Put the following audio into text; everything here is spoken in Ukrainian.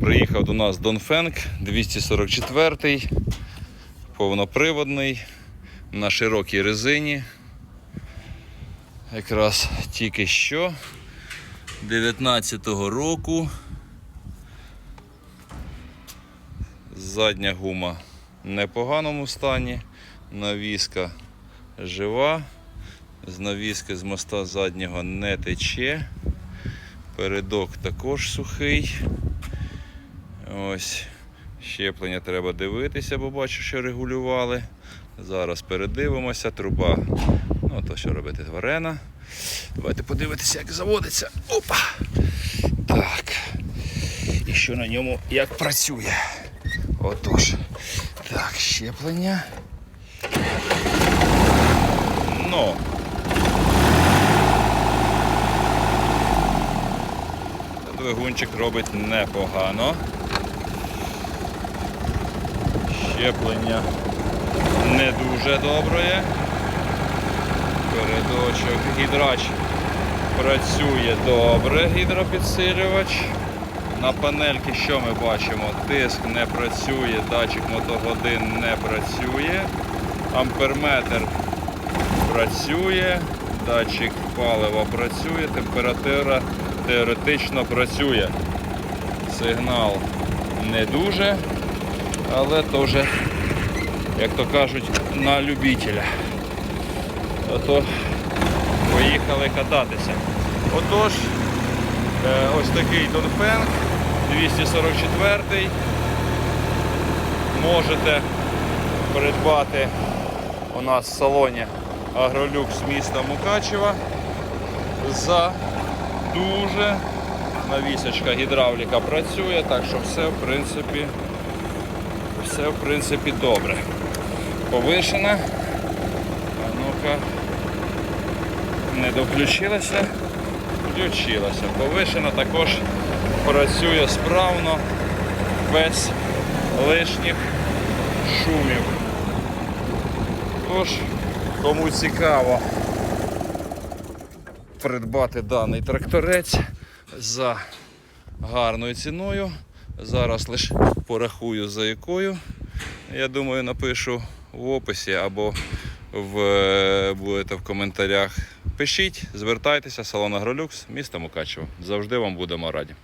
Приїхав до нас Донфенг 244 повноприводний на широкій резині. Якраз тільки що 19-го року. Задня гума в непоганому стані, навіска жива, з навіски з моста заднього не тече. Передок також сухий. Ось. Щеплення треба дивитися, бо бачу, що регулювали. Зараз передивимося, труба. Ну, то що робити варена. Давайте подивитися, як заводиться. Опа! Так. І що на ньому як працює. Отож. Так, щеплення. Ну. Двигунчик робить непогано. Щеплення не дуже добре. Передочок гідрач працює добре, гідропідсилювач. На панельки що ми бачимо? Тиск не працює, датчик мотогодин не працює, амперметр працює, датчик палива працює, температура теоретично працює. Сигнал не дуже, але теж, як то кажуть, на любителя. Ото поїхали кататися. Отож, е, ось такий Донфенг 244 можете придбати у нас в салоні Агролюкс міста Мукачева за дуже навісочка гідравліка працює, так що все в принципі все в принципі добре. Повишена. А ну-ка не доключилася, включилася. Повишена також працює справно, без лишніх шумів. Тож, кому цікаво придбати даний тракторець за гарною ціною. Зараз лише порахую за якою. Я думаю, напишу в описі або в, будете в коментарях. Пишіть, звертайтеся, салон Агролюкс, місто Мукачево. Завжди вам будемо раді.